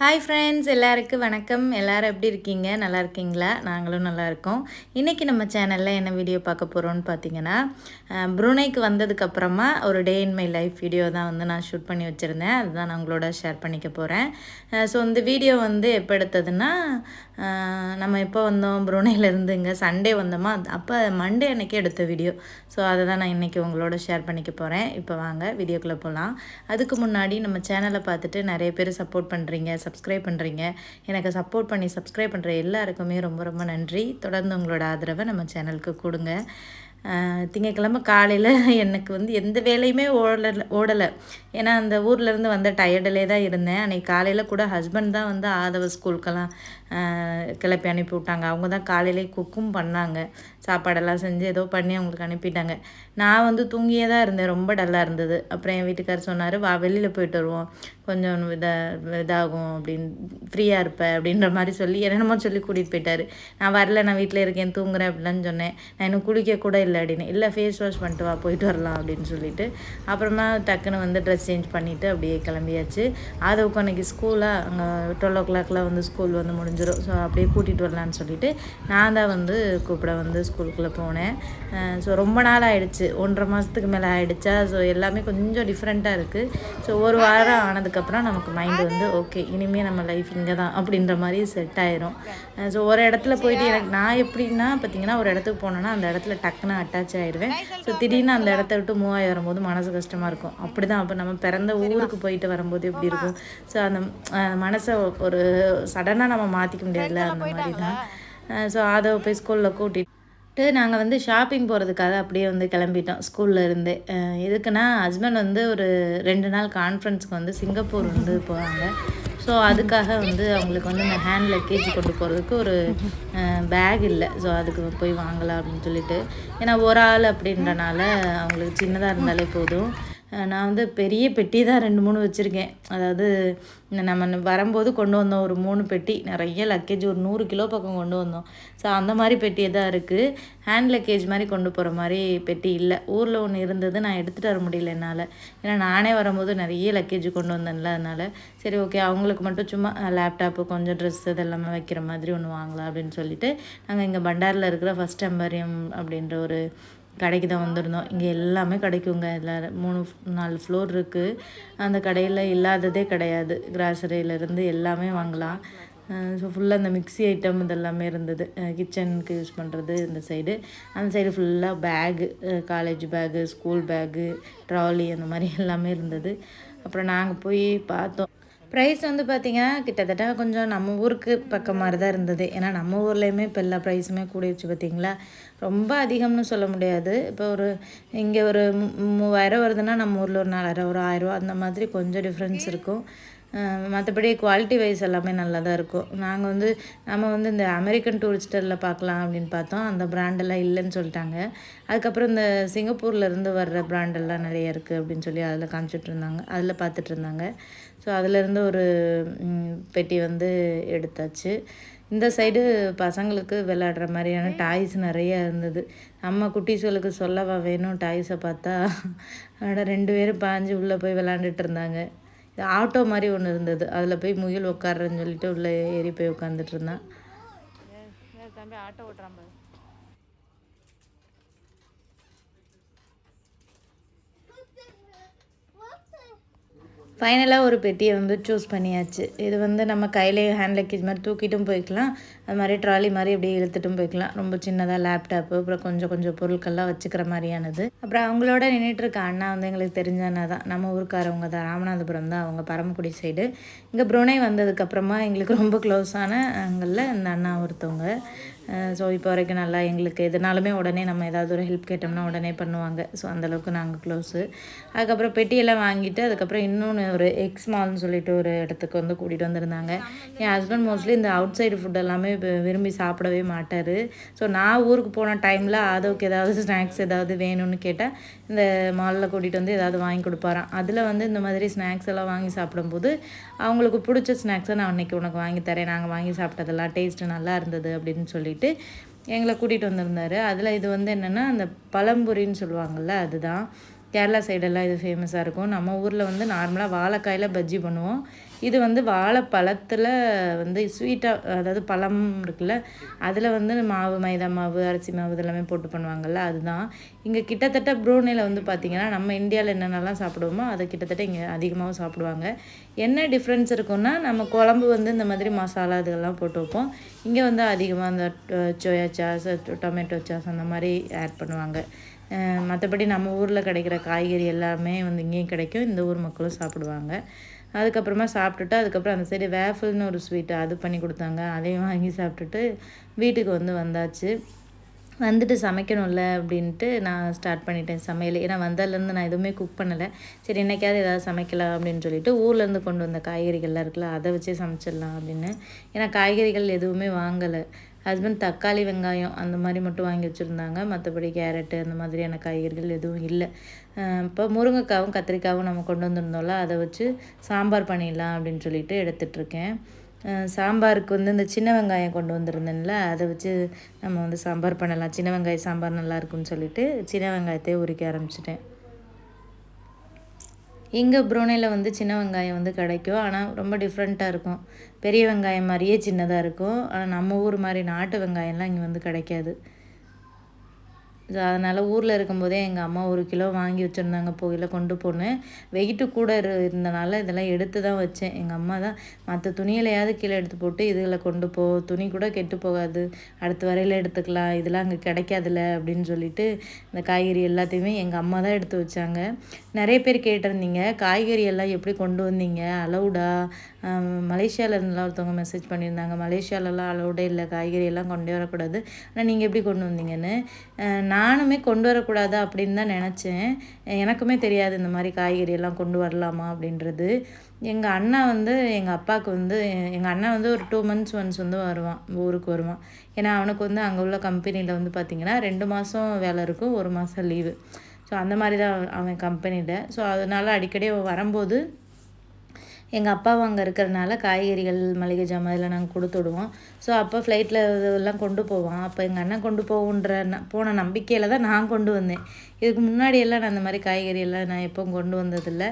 Hi friends எல்லாருக்கும் வணக்கம். எல்லாரும் எப்படி இருக்கீங்க? நல்லா இருக்கீங்களா? நாங்களும் நல்லா இருக்கோம். இன்றைக்கி நம்ம சேனலில் என்ன வீடியோ பார்க்க போகிறோம்னு பார்த்தீங்கன்னா ப்ரூனைக்கு வந்ததுக்கப்புறமா ஒரு day in my life video தான் வந்து நான் ஷூட் பண்ணி வச்சுருந்தேன். அதுதான் நான் உங்களோட ஷேர் பண்ணிக்க போகிறேன் ஸோ இந்த வீடியோ வந்து எப்போ எடுத்ததுன்னா நம்ம எப்போ வந்தோம்? ப்ரூனையிலேருந்து இங்கே சண்டே வந்தோமா? அப்போ மண்டே அன்னைக்கு எடுத்த வீடியோ ஸோ அதை தான் நான் இன்றைக்கி உங்களோட ஷேர் பண்ணிக்க போகிறேன் இப்போ வாங்க வீடியோக்குள்ளே போகலாம் அதுக்கு முன்னாடி நம்ம சேனலை பார்த்துட்டு நிறைய பேர் சப்போர்ட் பண்ணுறீங்க சப்ஸ்கிரைப் பண்ணுறீங்க எனக்கு சப்போர்ட் பண்ணி சப்ஸ்கிரைப் பண்ணுற எல்லாருக்குமே ரொம்ப ரொம்ப நன்றி. தொடர்ந்து உங்களோட ஆதரவை நம்ம சேனலுக்கு கொடுங்க. திங்கக்கிழமை காலையில் எனக்கு வந்து எந்த வேலையுமே ஓடலை ஓடலை. ஏன்னா அந்த ஊர்லேருந்து வந்த டயர்டிலே தான் இருந்தேன். அன்றைக்கி காலையில் கூட ஹஸ்பண்ட் தான் வந்து ஆதவ ஸ்கூலுக்கெல்லாம் கிளப்பி அனுப்பி விட்டாங்க. அவங்க தான் காலையிலே குக்கும் பண்ணாங்க. சாப்பாடெல்லாம் செஞ்சு ஏதோ பண்ணி அவங்களுக்கு அனுப்பிட்டாங்க. நான் வந்து தூங்கியே தான் இருந்தேன். ரொம்ப டல்லாக இருந்தது. அப்புறம் என் வீட்டுக்காரர் சொன்னார் வா வெளியில் போயிட்டு வருவோம். கொஞ்சம் இதாக இதாகும் அப்படின்னு. ஃப்ரீயாக இருப்பேன் அப்படின்ற மாதிரி சொல்லி என்னென்னமோ சொல்லி கூட்டிகிட்டு போயிட்டார். நான் வரல. நான் வீட்டில் இருக்கேன். தூங்குறேன் அப்படிலாம் சொன்னேன். நான் இன்னும் குளிக்க கூட இல்லை அப்படின்னு. இல்லை ஃபேஸ் வாஷ் பண்ணிட்டு வா போயிட்டு வரலாம் அப்படின்னு சொல்லிட்டு. அப்புறமா டக்குன்னு வந்து ட்ரெஸ் சேஞ்ச் பண்ணிவிட்டு அப்படியே கிளம்பியாச்சு. அது அன்றைக்கி ஸ்கூலாக அங்கே டுவெல் ஓ கிளாக்லாம் வந்து ஸ்கூல் வந்து முடிஞ்சிடும் ஸோ அப்படியே கூட்டிகிட்டு வரலான்னு சொல்லிட்டு நான் தான் வந்து கூப்பிட வந்து ஸ்கூலுக்குள்ளே போனேன். ஸோ ரொம்ப நாள் ஆகிடுச்சு ஒன்றரை மாதத்துக்கு மேலே ஆகிடுச்சா ஸோ எல்லாமே கொஞ்சம் டிஃப்ரெண்ட்டாக இருக்குது ஸோ ஒரு வாரம் ஆனதுக்கப்புறம் நமக்கு மைண்டு வந்து ஓகே இனிமேல் நம்ம லைஃப் இங்கே தான் அப்படின்ற மாதிரி செட் ஆயிரும். ஸோ ஒரு இடத்துல போயிட்டு எனக்கு நான் எப்படின்னா பார்த்தீங்கன்னா ஒரு இடத்துக்கு போனேன்னா அந்த இடத்துல டக்குன்னு அட்டாச் ஆயிடுவேன் ஸோ திடீர்னு அந்த இடத்த விட்டு மூவ் ஆகி வரும்போது மனசு கஷ்டமாக இருக்கும். அப்படி தான் அப்போ நம்ம பிறந்த ஊருக்கு போயிட்டு வரும்போது எப்படி இருக்கும்? ஸோ அந்த மனசை ஒரு சடனாக நம்ம மாற்றிக்க முடியாதுல்ல? அந்த மாதிரி தான் ஸோ அதை போய் ஸ்கூலில் கூட்டிட்டு நாங்கள் வந்து ஷாப்பிங் போகிறதுக்காக அப்படியே வந்து கிளம்பிட்டோம். ஸ்கூல்ல இருந்து. எதுக்குன்னா ஹஸ்பண்ட் வந்து ஒரு ரெண்டு நாள் கான்ஃபரன்ஸ்க்கு வந்து சிங்கப்பூர் வந்து போகிறாங்க ஸோ அதுக்காக வந்து அவங்களுக்கு வந்து இந்த ஹேண்ட் லக்கேஜ் கொண்டு போகிறதுக்கு ஒரு பேக் இல்லை. ஸோ அதுக்கு போய் வாங்கலாம் அப்படின்னு சொல்லிட்டு. ஏன்னா ஒரு ஆள் அப்படின்றனால அவங்களுக்கு சின்னதாக இருந்தாலே போதும். நான் வந்து பெரிய பெட்டி தான் ரெண்டு மூணு வச்சுருக்கேன். அதாவது நம்ம வரும்போது கொண்டு வந்தோம் ஒரு மூணு பெட்டி நிறைய லக்கேஜ் ஒரு நூறு கிலோ பக்கம் கொண்டு வந்தோம். ஸோ அந்த மாதிரி பெட்டியை தான் இருக்குது ஹேண்ட் லக்கேஜ் மாதிரி கொண்டு போகிற மாதிரி பெட்டி இல்லை. ஊரில் ஒன்று இருந்தது நான் எடுத்துகிட்டு வர முடியல என்னால். ஏன்னா நானே வரும்போது நிறைய லக்கேஜ் கொண்டு வந்தேன்ல அதனால். சரி ஓகே அவங்களுக்கு மட்டும் சும்மா லேப்டாப்பு கொஞ்சம் ட்ரெஸ் இதெல்லாமே வைக்கிற மாதிரி ஒன்று வாங்கலாம் அப்படின்னு சொல்லிட்டு நாங்கள் இங்கே பண்டாரில் இருக்கிற ஃபஸ்ட் எம்பரியம் அப்படின்ற ஒரு கடைக்கு தான் வந்திருந்தோம். இங்கே எல்லாமே கிடைக்குங்க. எல்லோரும் மூணு நாலு ஃப்ளோர் இருக்குது அந்த கடையில் இல்லாததே கிடையாது. கிராசரியிலேருந்து எல்லாமே வாங்கலாம். ஸோ ஃபுல்லாக இந்த மிக்ஸி ஐட்டம் இதெல்லாமே இருந்தது. கிச்சனுக்கு யூஸ் பண்ணுறது இந்த சைடு அந்த சைடு ஃபுல்லாக bag college bag school bag trolley அந்த மாதிரி எல்லாமே இருந்தது. அப்புறம் நாங்கள் போய் பார்த்தோம். ப்ரைஸ் வந்து பார்த்திங்கன்னா கிட்டத்தட்ட கொஞ்சம் நம்ம ஊருக்கு பக்கம் மாதிரி தான் இருந்தது. ஏன்னா நம்ம ஊர்லேயுமே இப்போ எல்லா ப்ரைஸுமே கூடிடுச்சு பார்த்தீங்களா ரொம்ப அதிகம்னு சொல்ல முடியாது. இப்போ ஒரு இங்கே ஒரு மூவாயிரம் வருதுன்னா நம்ம ஊரில் ஒரு நாலாயிரம் ஒரு ஆயிரரூவா அந்த மாதிரி கொஞ்சம் டிஃப்ரென்ஸ் இருக்கும். மற்றபடி குவாலிட்டி வைஸ் எல்லாமே நல்லா தான் இருக்கும். நாங்கள் வந்து நம்ம வந்து இந்த அமெரிக்கன் டூரிஸ்டரில் பார்க்கலாம் அப்படின்னு பார்த்தோம். அந்த பிராண்டெல்லாம் இல்லைன்னு சொல்லிட்டாங்க. அதுக்கப்புறம் இந்த சிங்கப்பூர்ல இருந்து வர்ற பிராண்டெல்லாம் நிறைய இருக்குது அப்படின்னு சொல்லி அதில் காமிச்சிட்டு இருந்தாங்க. அதில் பார்த்துட்டு இருந்தாங்க. ஸோ அதுலேருந்து ஒரு பெட்டி வந்து எடுத்தாச்சு. இந்த சைடு பசங்களுக்கு விளையாடுற மாதிரியான டாய்ஸ் நிறைய இருந்தது. நம்ம குட்டீஸ்களுக்கு சொல்லவா வேணும் டாய்ஸை பார்த்தா? அட ரெண்டு பேரும் பாஞ்சு உள்ளே போய் விளாண்டுட்டு இருந்தாங்க. ஆட்டோ மாதிரி ஒன்று இருந்தது. அதில் போய் முயல் உட்காடுறேன்னு சொல்லிட்டு உள்ளே ஏறி போய் உட்காந்துட்டு இருந்தான். தம்பி ஆட்டோ ஓட்டுறான் ஃபைனலாக ஒரு பெட்டியை வந்து சூஸ் பண்ணியாச்சு. இது வந்து நம்ம கையிலேயே ஹேண்ட் லக்கேஜ் மாதிரி தூக்கிட்டும் போய்க்கலாம். அது மாதிரி ட்ராலி மாதிரி அப்படியே இழுத்துட்டும் போய்க்கலாம். ரொம்ப சின்னதாக லேப்டாப்பு அப்புறம் கொஞ்சம் கொஞ்சம் பொருட்கள்லாம் வச்சுக்கிற மாதிரியானது. அப்புறம் அவங்களோட நின்றுட்டு இருக்க அண்ணா வந்து எங்களுக்கு தெரிஞ்ச அண்ணா தான். நம்ம ஊருக்காரவங்க தான். ராமநாதபுரம் தான் அவங்க பரமக்குடி சைடு இங்கே புரோனை வந்ததுக்கப்புறமா எங்களுக்கு ரொம்ப க்ளோஸான அங்கே இந்த அண்ணா ஒருத்தவங்க. ஸோ இப்போ வரைக்கும் நல்லா எங்களுக்கு எதுனாலுமே உடனே நம்ம ஏதாவது ஒரு ஹெல்ப் கேட்டோம்னா உடனே பண்ணுவாங்க. ஸோ அந்தளவுக்கு நாங்கள் க்ளோஸு அதுக்கப்புறம் பெட்டியெல்லாம் வாங்கிட்டு அதுக்கப்புறம் இன்னொன்று ஒரு எக்ஸ் மால்னு சொல்லிட்டு ஒரு இடத்துக்கு வந்து கூட்டிகிட்டு வந்திருந்தாங்க. என் ஹஸ்பண்ட் மோஸ்ட்லி இந்த அவுட் சைடு ஃபுட் எல்லாமே விரும்பி சாப்பிடவே மாட்டார். ஸோ நான் ஊருக்கு போன டைமில் ஆதவுக்கு ஏதாவது ஸ்நாக்ஸ் ஏதாவது வேணும்னு கேட்டால் இந்த மாலில் கூட்டிகிட்டு வந்து ஏதாவது வாங்கி கொடுப்பாராம். அதில் வந்து இந்த மாதிரி ஸ்நாக்ஸ் எல்லாம் வாங்கி சாப்பிடும்போது அவங்களுக்கு பிடிச்ச ஸ்நாக்ஸை நான் அன்றைக்கி உனக்கு வாங்கி தரேன். நாங்கள் வாங்கி சாப்பிட்டதெல்லாம் டேஸ்ட்டு நல்லா இருந்தது அப்படின்னு சொல்லிட்டு எங்களை கூட்டிகிட்டு வந்திருந்தாரு. அதில் இது வந்து என்னென்னா அந்த பழம்புரின்னு சொல்லுவாங்கள்ல அதுதான். கேரளா சைடெல்லாம் இது ஃபேமஸாக இருக்கும். நம்ம ஊரில் வந்து நார்மலாக வாழைக்காயில் பஜ்ஜி பண்ணுவோம். இது வந்து வாழைப்பழத்தில் வந்து ஸ்வீட்டாக அதாவது பழம் இருக்குல்ல அதில் வந்து மாவு மைதா மாவு அரிசி மாவு இதெல்லாமே போட்டு பண்ணுவாங்கள்ல அதுதான். இங்கே கிட்டத்தட்ட ப்ரூனேல வந்து பார்த்திங்கன்னா நம்ம இந்தியாவில் என்னென்னலாம் சாப்பிடுவோமோ அதை கிட்டத்தட்ட இங்கே அதிகமாகவும் சாப்பிடுவாங்க. என்ன டிஃப்ரென்ஸ் இருக்குன்னா நம்ம குழம்பு வந்து இந்த மாதிரி மசாலா இதெல்லாம் போட்டு வைப்போம். இங்கே வந்து அதிகமாக அந்த சோயா சாஸ் டொமேட்டோ சாஸ் அந்த மாதிரி ஆட் பண்ணுவாங்க. மற்றபடி நம்ம ஊரில் கிடைக்கிற காய்கறி எல்லாமே வந்து இங்கேயும் கிடைக்கும் இந்த ஊர் மக்களும் சாப்பிடுவாங்க. அதுக்கப்புறமா சாப்பிட்டுட்டு அதுக்கப்புறம் அந்த சைடு வேஃபிள்னு ஒரு ஸ்வீட்டு அது பண்ணி கொடுத்தாங்க. அதையும் வாங்கி சாப்பிட்டுட்டு வீட்டுக்கு வந்து வந்தாச்சு. வந்துட்டு சமைக்கணும்ல அப்படின்ட்டு நான் ஸ்டார்ட் பண்ணிட்டேன் சமையல். ஏன்னா வந்ததுலேருந்து நான் எதுவுமே குக் பண்ணலை. சரி என்னைக்காவது ஏதாவது சமைக்கலாம் அப்படின்னு சொல்லிட்டு ஊர்லேருந்து கொண்டு வந்த காய்கறிகள்லாம் இருக்குல்ல அதை வச்சே சமைச்சிடலாம் அப்படின்னு. ஏன்னா காய்கறிகள் எதுவுமே வாங்கலை. ஹஸ்பண்ட் தக்காளி வெங்காயம் அந்த மாதிரி மட்டும் வாங்கி வச்சுருந்தாங்க. மற்றபடி கேரட்டு அந்த மாதிரியான காய்கறிகள் எதுவும் இல்லை. இப்போ முருங்கைக்காவும் கத்திரிக்காவும் நம்ம கொண்டு வந்திருந்தோம்ல அதை வச்சு சாம்பார் பண்ணிடலாம் அப்படின்னு சொல்லிட்டு எடுத்துகிட்ருக்கேன் சாம்பாருக்கு வந்து இந்த சின்ன வெங்காயம் கொண்டு வந்திருந்தேன்ல அதை வச்சு நம்ம வந்து சாம்பார் பண்ணலாம். சின்ன வெங்காயம் சாம்பார் நல்லாயிருக்குன்னு சொல்லிட்டு சின்ன வெங்காயத்தையே உரிக்க ஆரம்பிச்சிட்டேன். இங்கே ப்ரூனேயில் வந்து சின்ன வெங்காயம் வந்து கிடைக்கும். ஆனால் ரொம்ப டிஃப்ரெண்ட்டாக இருக்கும். பெரிய வெங்காயம் மாதிரியே சின்னதாக இருக்கும். ஆனால் நம்ம ஊர் மாதிரி நாட்டு வெங்காயம்லாம் இங்கே வந்து கிடைக்காது. அதனால் ஊரில் இருக்கும்போதே எங்கள் அம்மா ஒரு கிலோ வாங்கி வச்சுருந்தாங்க போகையில் கொண்டு போனேன். வெயிட்டு கூட இரு இருந்தனால இதெல்லாம் எடுத்து தான் வச்சேன். எங்கள் அம்மா தான் மற்ற துணியிலையாவது கீழே எடுத்து போட்டு இதில் கொண்டு போ துணி கூட கெட்டு போகாது. அடுத்த வரையில் எடுத்துக்கலாம். இதெல்லாம் அங்கே கிடைக்காதுல்ல அப்படின்னு சொல்லிட்டு இந்த காய்கறி எல்லாத்தையுமே எங்கள் அம்மா தான் எடுத்து வச்சாங்க. நிறைய பேர் கேட்டிருந்தீங்க காய்கறி எல்லாம் எப்படி கொண்டு வந்தீங்க? அலவுடா மலேசியாவிலருந்துலாம் ஒருத்தவங்க மெசேஜ் பண்ணியிருந்தாங்க. மலேசியாவிலலாம் அளவுடே இல்லை. காய்கறி எல்லாம் கொண்டு வரக்கூடாது. ஆனால் நீங்கள் எப்படி கொண்டு வந்தீங்கன்னு? நானுமே கொண்டு வரக்கூடாது அப்படின்னு தான் நினச்சேன். எனக்குமே தெரியாது இந்த மாதிரி காய்கறி எல்லாம் கொண்டு வரலாமா அப்படின்றது. எங்கள் அண்ணா வந்து எங்கள் அப்பாவுக்கு வந்து எங்கள் அண்ணா வந்து ஒரு டூ மந்த்ஸ் ஒன்ஸ் வந்து வருவான். ஊருக்கு வருவான். ஏன்னா அவனுக்கு வந்து அங்கே உள்ள கம்பெனியில் வந்து பார்த்திங்கன்னா ரெண்டு மாதம் வேலை இருக்கும் ஒரு மாதம் லீவு ஸோ அந்த மாதிரி தான் அவன் கம்பெனியில் ஸோ அதனால் அடிக்கடி வரும்போது எங்கள் அப்பா அங்கே இருக்கிறனால காய்கறிகள் மளிகை ஜாமான் இதெல்லாம் நாங்கள் கொடுத்து விடுவோம். ஸோ அப்போ ஃப்ளைட்டில் இதெல்லாம் கொண்டு போவான் அப்போ எங்கள் அண்ணன் கொண்டு போகுன்ற போன நம்பிக்கையில் தான் நான் கொண்டு வந்தேன். இதுக்கு முன்னாடியெல்லாம் நான் அந்த மாதிரி காய்கறி எல்லாம் நான் எப்போவும் கொண்டு வந்ததில்லை.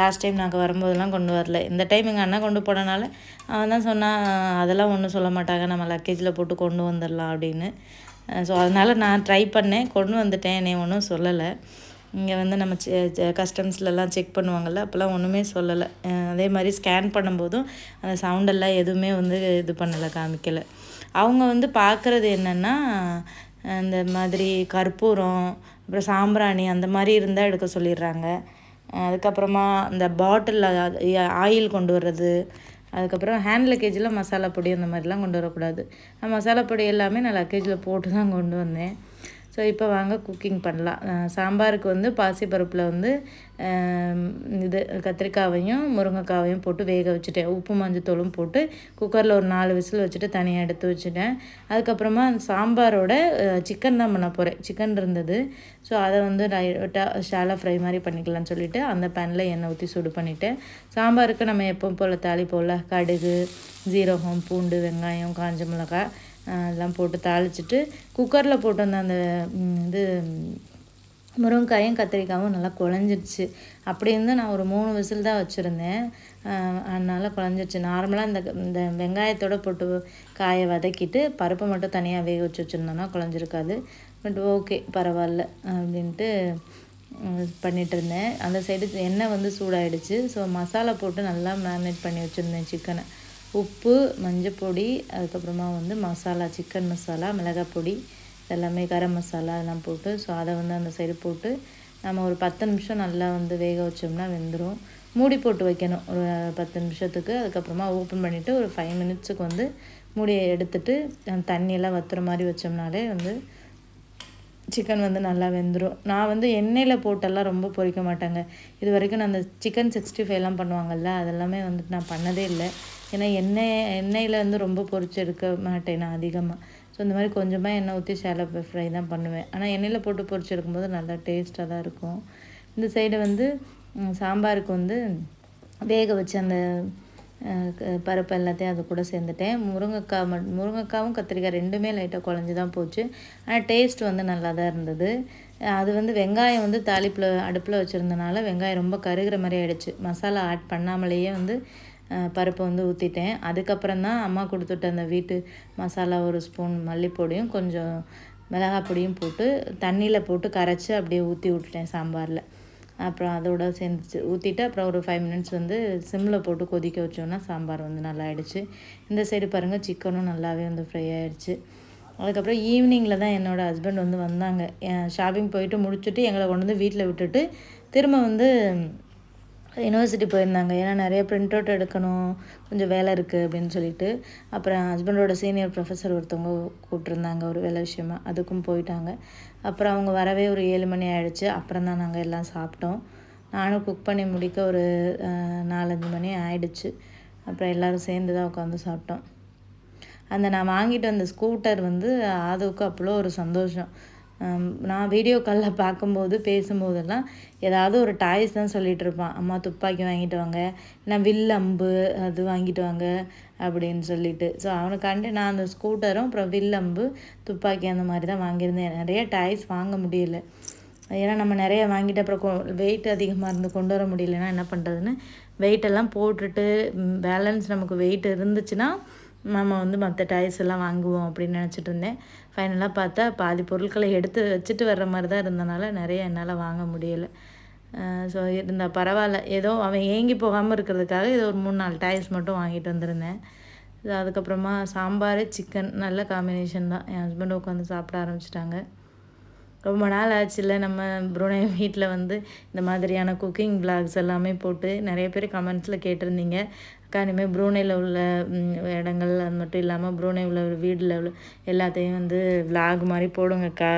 லாஸ்ட் டைம் நாங்கள் வரும்போதெல்லாம் கொண்டு வரல. இந்த டைம் எங்கள் அண்ணன் கொண்டு போனனால அவன் தான் சொன்னான் அதெல்லாம் ஒன்றும் சொல்ல மாட்டாங்க. நம்ம லக்கேஜில் போட்டு கொண்டு வந்துடலாம் அப்படின்னு. ஸோ அதனால் நான் ட்ரை பண்ணேன். கொண்டு வந்துட்டேன். என்னை ஒன்றும் சொல்லலை. இங்கே வந்து நம்ம கஸ்டம்ஸ்லலாம் செக் பண்ணுவாங்கள்ல அப்போல்லாம் ஒன்றுமே சொல்லலை. அதே மாதிரி ஸ்கேன் பண்ணும்போதும் அந்த சவுண்டெல்லாம் எதுவுமே வந்து இது பண்ணலை காமிக்கலை. அவங்க வந்து பார்க்குறது என்னென்னா இந்த மாதிரி கற்பூரம் அப்புறம் சாம்பிராணி அந்த மாதிரி இருந்தால் எடுக்க சொல்லிடுறாங்க. அதுக்கப்புறமா இந்த பாட்டிலில் ஆயில் கொண்டு வர்றது அதுக்கப்புறம் ஹேண்ட் லக்கேஜில் மசாலா பொடி அந்த மாதிரிலாம் கொண்டு வரக்கூடாது. மசாலா பொடி எல்லாமே நான் லக்கேஜில் போட்டு தான் கொண்டு வந்தேன். ஸோ இப்போ வாங்க குக்கிங் பண்ணலாம். சாம்பாருக்கு வந்து பாசிப்பருப்பில் வந்து இது கத்திரிக்காவையும் முருங்கைக்காவையும் போட்டு வேக வச்சுட்டேன். உப்பு மஞ்சத்தூளும் போட்டு குக்கரில் ஒரு நாலு விசில் வச்சுட்டு தனியாக எடுத்து வச்சுட்டேன். அதுக்கப்புறமா அந்த சாம்பாரோட சிக்கன் தான் பண்ண போகிறேன் சிக்கன் இருந்தது. ஸோ அதை வந்து லைட்டாக ஷாலாக ஃப்ரை மாதிரி பண்ணிக்கலாம்னு சொல்லிவிட்டு அந்த பேனில் எண்ணெய் ஊற்றி சூடு பண்ணிவிட்டேன் சாம்பாருக்கு நம்ம எப்போ போல் தாளி போல் கடுகு ஜீரகம் பூண்டு வெங்காயம் காஞ்ச மிளகாய் எல்லாம் போட்டு தாளிச்சிட்டு குக்கரில் போட்டு அந்த இது முருங்கக்காயும் கத்திரிக்காயும் நல்லா குழஞ்சிடுச்சு அப்படி இருந்து நான் ஒரு மூணு விசில் தான் வச்சுருந்தேன். அதனால் குழஞ்சிடுச்சு நார்மலாக இந்த இந்த வெங்காயத்தோடு போட்டு காயை வதக்கிட்டு பருப்பை மட்டும் தனியாக வேக வச்சு வச்சுருந்தோன்னா குழஞ்சிருக்காது. பட் ஓகே பரவாயில்ல அப்படின்ட்டு பண்ணிகிட்டு இருந்தேன். அந்த சைடு எண்ணெய் வந்து சூடாயிடுச்சு. ஸோ மசாலா போட்டு நல்லா மேரினேட் பண்ணி வச்சுருந்தேன் சிக்கனை உப்பு மஞ்சள் பொடி அதுக்கப்புறமா வந்து மசாலா சிக்கன் மசாலா மிளகாய் பொடி எல்லாமே கரம் மசாலா அதெல்லாம் போட்டு ஸோ அதை வந்து அந்த சைடு போட்டு நம்ம ஒரு பத்து நிமிஷம் நல்லா வந்து வேக வச்சோம்னா வெந்துடும் மூடி போட்டு வைக்கணும். ஒரு பத்து நிமிஷத்துக்கு. அதுக்கப்புறமா ஓப்பன் பண்ணிவிட்டு ஒரு ஃபைவ் மினிட்ஸுக்கு வந்து மூடியை எடுத்துட்டு தண்ணியெல்லாம் வத்துற மாதிரி வச்சோம்னாலே வந்து சிக்கன் வந்து நல்லா வெந்துடும் நான் வந்து எண்ணெயில் போட்டெல்லாம் ரொம்ப பொரிக்க மாட்டேங்க. இது வரைக்கும் நான் அந்த சிக்கன் சிக்ஸ்டி ஃபைவ்லாம் பண்ணுவாங்கள்ல அதெல்லாமே வந்துட்டு நான் பண்ணதே இல்லை. ஏன்னா எண்ணெய் எண்ணெயில் வந்து ரொம்ப பொரிச்சு எடுக்க மாட்டேன் நான் அதிகமாக ஸோ இந்த மாதிரி கொஞ்சமாக எண்ணெய் ஊற்றி சேலை ஃப்ரை தான் பண்ணுவேன். ஆனால் எண்ணெயில் போட்டு பொரிச்சு எடுக்கும்போது நல்லா டேஸ்ட்டாக தான் இருக்கும். இந்த சைடு வந்து சாம்பாருக்கு வந்து வேக வச்சு அந்த பருப்பு எல்லாத்தையும் அது கூட சேர்ந்துட்டேன். முருங்கைக்காய் மட் முருங்கைக்காவும் கத்திரிக்காய் ரெண்டுமே லைட்டாக குழஞ்சி தான் போச்சு. ஆனால் டேஸ்ட் வந்து நல்லா தான் இருந்தது. அது வந்து வெங்காயம் வந்து தாளிப்பில் அடுப்பில் வச்சுருந்தனால வெங்காயம் ரொம்ப கருகிற மாதிரி ஆகிடுச்சு மசாலா ஆட் பண்ணாமலேயே வந்து பருப்பை வந்து ஊற்றிட்டேன் அதுக்கப்புறம் தான் அம்மா கொடுத்துட்ட அந்த வீட்டு மசாலா ஒரு ஸ்பூன் மல்லிப்பொடியும் கொஞ்சம் மிளகாய் பொடியும் போட்டு தண்ணியில் போட்டு கரைச்சி அப்படியே ஊற்றி விட்டுட்டேன் சாம்பாரில். அப்புறம் அதோட சேர்ந்துச்சு. ஊற்றிட்டு அப்புறம் ஒரு ஃபைவ் மினிட்ஸ் வந்து சிம்மில் போட்டு கொதிக்க வச்சோன்னா சாம்பார் வந்து நல்லா ஆயிடுச்சு இந்த சைடு பாருங்கள் சிக்கனும் நல்லாவே வந்து ஃப்ரை ஆயிடுச்சு. அதுக்கப்புறம் ஈவினிங்கில் தான் என்னோடய ஹஸ்பண்ட் வந்து வந்தாங்க. ஷாப்பிங் போயிட்டு முடிச்சுட்டு எங்களை கொண்டு வந்து வீட்டில் விட்டுட்டு திரும்ப வந்து யூனிவர்சிட்டி போயிருந்தாங்க. ஏன்னா நிறைய பிரிண்ட் அவுட் எடுக்கணும். கொஞ்சம் வேலை இருக்குது அப்படின்னு சொல்லிட்டு. அப்புறம் ஹஸ்பண்டோட சீனியர் ப்ரொஃபஸர் ஒருத்தவங்க கூப்பிட்ருந்தாங்க ஒரு வேலை விஷயமா. அதுக்கும் போயிட்டாங்க. அப்புறம் அவங்க வரவே ஒரு ஏழு மணி ஆகிடுச்சு அப்புறம் தான் நாங்கள் எல்லாம் சாப்பிட்டோம். நானும் குக் பண்ணி முடிக்க ஒரு நாலஞ்சு மணி ஆயிடுச்சு. அப்புறம் எல்லோரும் சேர்ந்து தான் உட்காந்து சாப்பிட்டோம். அந்த நான் வாங்கிட்டு வந்த ஸ்கூட்டர் வந்து ஆதவுக்கு அவ்வளோ ஒரு சந்தோஷம். நான் வீடியோ காலில் பார்க்கும்போது பேசும்போதெல்லாம் ஏதாவது ஒரு டாய்ஸ் தான் சொல்லிகிட்டு இருப்பான். அம்மா துப்பாக்கி வாங்கிட்டு வாங்க. இல்லை வில் அம்பு அது வாங்கிட்டு வாங்க அப்படின்னு சொல்லிட்டு. ஸோ அவனுக்காண்டி நான் அந்த ஸ்கூட்டரும் அப்புறம் வில் அம்பு துப்பாக்கி அந்த மாதிரி தான் வாங்கியிருந்தேன். நிறைய டாய்ஸ் வாங்க முடியல. ஏன்னா நம்ம நிறைய வாங்கிட்டு அப்புறம் வெயிட் அதிகமாக இருந்து கொண்டு வர முடியலன்னா என்ன பண்ணுறதுன்னு வெயிட்டெல்லாம் போட்டுட்டு பேலன்ஸ் நமக்கு வெயிட் இருந்துச்சுன்னா நம்ம வந்து மற்ற டாய்ஸ் எல்லாம் வாங்குவோம் அப்படின்னு நினச்சிட்டு இருந்தேன். ஃபைனலாக பார்த்தா பாதி பொருட்களை எடுத்து வச்சுட்டு வர்ற மாதிரி தான் இருந்தனால நிறைய என்னால் வாங்க முடியலை. ஸோ இருந்தால் பரவாயில்ல. ஏதோ அவன் ஏங்கி போகாமல் இருக்கிறதுக்காக ஏதோ ஒரு மூணு நாலு டாய்ஸ் மட்டும் வாங்கிட்டு வந்திருந்தேன். அதுக்கப்புறமா சாம்பார் சிக்கன் நல்ல காம்பினேஷன் தான். என் ஹஸ்பண்ட் உட்காந்து சாப்பிட ஆரம்பிச்சிட்டாங்க. ரொம்ப நாள் ஆச்சுல்ல நம்ம ப்ரூனை வீட்டில் வந்து இந்த மாதிரியான குக்கிங் பிளாக்ஸ் எல்லாமே போட்டு நிறைய பேர் கமெண்ட்ஸில் கேட்டிருந்தீங்க. இனிமேல் ப்ரூனையில் உள்ள இடங்கள் அது மட்டும் இல்லாமல் ப்ரூனை உள்ள வீடில் உள்ள எல்லாத்தையும் வந்து vlog மாதிரி போடுங்கக்கா.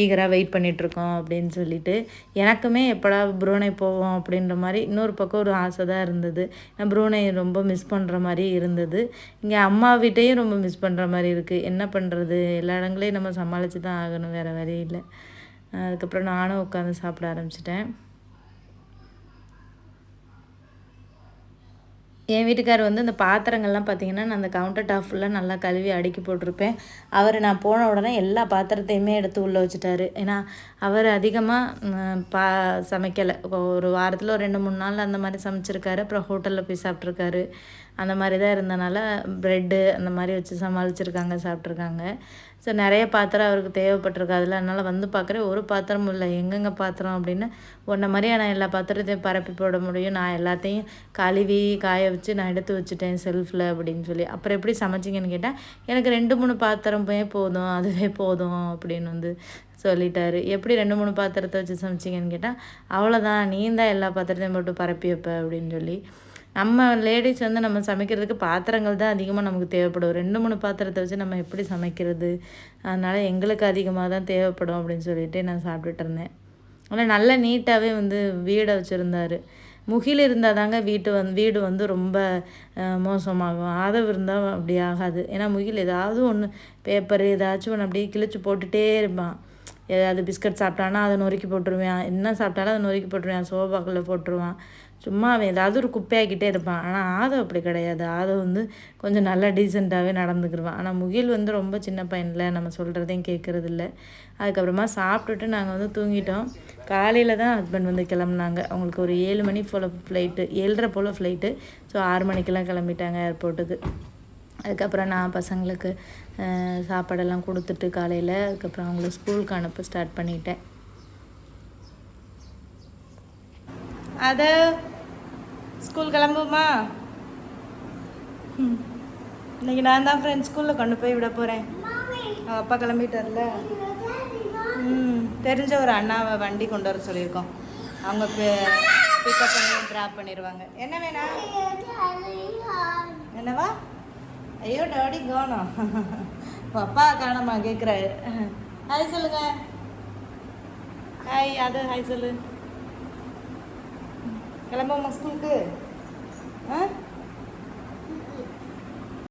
ஈகராக வெயிட் பண்ணிகிட்ருக்கோம் அப்படின்னு சொல்லிட்டு. எனக்குமே எப்படா ப்ரூனை போவோம் அப்படின்ற மாதிரி இன்னொரு பக்கம் ஒரு ஆசை தான் இருந்தது. நான் ப்ரூனை ரொம்ப மிஸ் பண்ணுற மாதிரி இருந்தது. இங்கே அம்மா வீட்டையும் ரொம்ப மிஸ் பண்ணுற மாதிரி இருக்குது என்ன பண்ணுறது எல்லா இடங்களையும் நம்ம சமாளித்து தான் ஆகணும் வேறு வழி இல்லை. அதுக்கப்புறம் நானும் உட்காந்து சாப்பிட ஆரம்பிச்சிட்டேன். என் வீட்டுக்கார் வந்து இந்த பாத்திரங்கள்லாம் பார்த்திங்கன்னா நான் அந்த கவுண்டர் டாப் ஃபுல்லாக நல்லா கழுவி அடுக்கி போட்டிருப்பேன். அவர் நான் போன உடனே எல்லா பாத்திரத்தையுமே எடுத்து உள்ளே வச்சுட்டாரு. ஏன்னா அவர் அதிகமாக பா சமைக்கலை. ஒரு வாரத்தில் ஒரு ரெண்டு மூணு நாள் அந்த மாதிரி சமைச்சிருக்காரு. அப்புறம் ஹோட்டலில் போய் சாப்பிட்ருக்காரு அந்த மாதிரி தான் இருந்தனால ப்ரெட்டு அந்த மாதிரி வச்சு சமாளிச்சிருக்காங்க சாப்பிட்ருக்காங்க ஸோ நிறைய பாத்திரம் அவருக்கு தேவைப்பட்டிருக்கு. அதில் அதனால் வந்து பார்க்குறேன் ஒரு பாத்திரமும் இல்லை. எங்கெங்கே பாத்திரம் அப்படின்னு உன்ன மாதிரியே நான் எல்லா பாத்திரத்தையும் பரப்பி போட முடியும். நான் எல்லாத்தையும் கழுவி காய வச்சு நான் எடுத்து வச்சுட்டேன் செல்ஃபில் அப்படின்னு சொல்லி. அப்புறம் எப்படி சமைச்சிங்கன்னு கேட்டால் எனக்கு ரெண்டு மூணு பாத்திரமே போதும். அதுவே போதும் அப்படின்னு வந்து சொல்லிட்டாரு. எப்படி ரெண்டு மூணு பாத்திரத்தை வச்சு சமைச்சிங்கன்னு கேட்டால் அவ்வளோதான் நீ தான் எல்லா பாத்திரத்தையும் போட்டு பரப்பி வைப்ப அப்படின்னு சொல்லி. நம்ம லேடிஸ் வந்து நம்ம சமைக்கிறதுக்கு பாத்திரங்கள் தான் அதிகமாக நமக்கு தேவைப்படும். ரெண்டு மூணு பாத்திரத்தை வச்சு நம்ம எப்படி சமைக்கிறது? அதனால் எங்களுக்கு அதிகமாக தான் தேவைப்படும் அப்படின்னு சொல்லிட்டு நான் சாப்பிட்டுட்டு இருந்தேன். ஆனால் நல்ல நீட்டாகவே வந்து வீடை வச்சுருந்தாரு. முகில் இருந்தால் தாங்க வீட்டு வந்து வீடு வந்து ரொம்ப மோசமாகும். ஆதரவு இருந்தால் அப்படி ஆகாது. ஏன்னா முகில் ஏதாவது ஒன்று பேப்பர் ஏதாச்சும் ஒன்று அப்படியே கிழிச்சு போட்டுகிட்டே இருப்பான். ஏதாவது பிஸ்கட் சாப்பிட்டானா அதை நொறுக்கி போட்டுருவான். என்ன சாப்பிட்டாலும் அதை நொறுக்கி போட்டுருவான். சோபாக்குள்ளே போட்டுருவான். சும்மா அவன் ஏதாவது ஒரு குப்பையாக்கிட்டே இருப்பான். ஆனால் ஆதவ் அப்படி கிடையாது. ஆதவ் வந்து கொஞ்சம் நல்லா டீசெண்டாகவே நடந்துக்கிடுவான் ஆனால் முகில் வந்து ரொம்ப சின்ன பையனில் நம்ம சொல்கிறதையும் கேட்குறது இல்லை அதுக்கப்புறமா சாப்பிட்டுட்டு நாங்கள் வந்து தூங்கிட்டோம். காலையில் தான் ஹஸ்பண்ட் வந்து கிளம்புனாங்க. அவங்களுக்கு ஒரு ஏழு மணி போல் ஃப்ளைட்டு ஏழரை போல் ஃப்ளைட்டு ஸோ ஆறு மணிக்கெல்லாம் கிளம்பிட்டாங்க ஏர்போர்ட்டுக்கு அதுக்கப்புறம் நான் பசங்களுக்கு சாப்பாடெல்லாம் கொடுத்துட்டு காலையில் அதுக்கப்புறம் அவங்கள ஸ்கூலுக்கு அனுப்ப ஸ்டார்ட் பண்ணிட்டேன். அதை ஸ்கூல் கிளம்புமா? இன்னைக்கு நான் தான் ஃப்ரெண்ட்ஸ் ஸ்கூலில் கொண்டு போய் விட போகிறேன் அப்பா கிளம்பிட்டார்ல. ம் தெரிஞ்ச ஒரு அண்ணாவை வண்டி கொண்டு வர சொல்லியிருக்கோம். அவங்க பிக்கப் பண்ணி ட்ராப் பண்ணிடுவாங்க என்ன வேணா? என்னவா? ஐயோ டாடி காணோம் அப்பா காணோமா கேட்குறாரு ஹாய் சொல்லுங்க. ஹாய் அது ஹாய் சொல்லு. கிளம்புமா ஸ்கூலுக்கு ஆ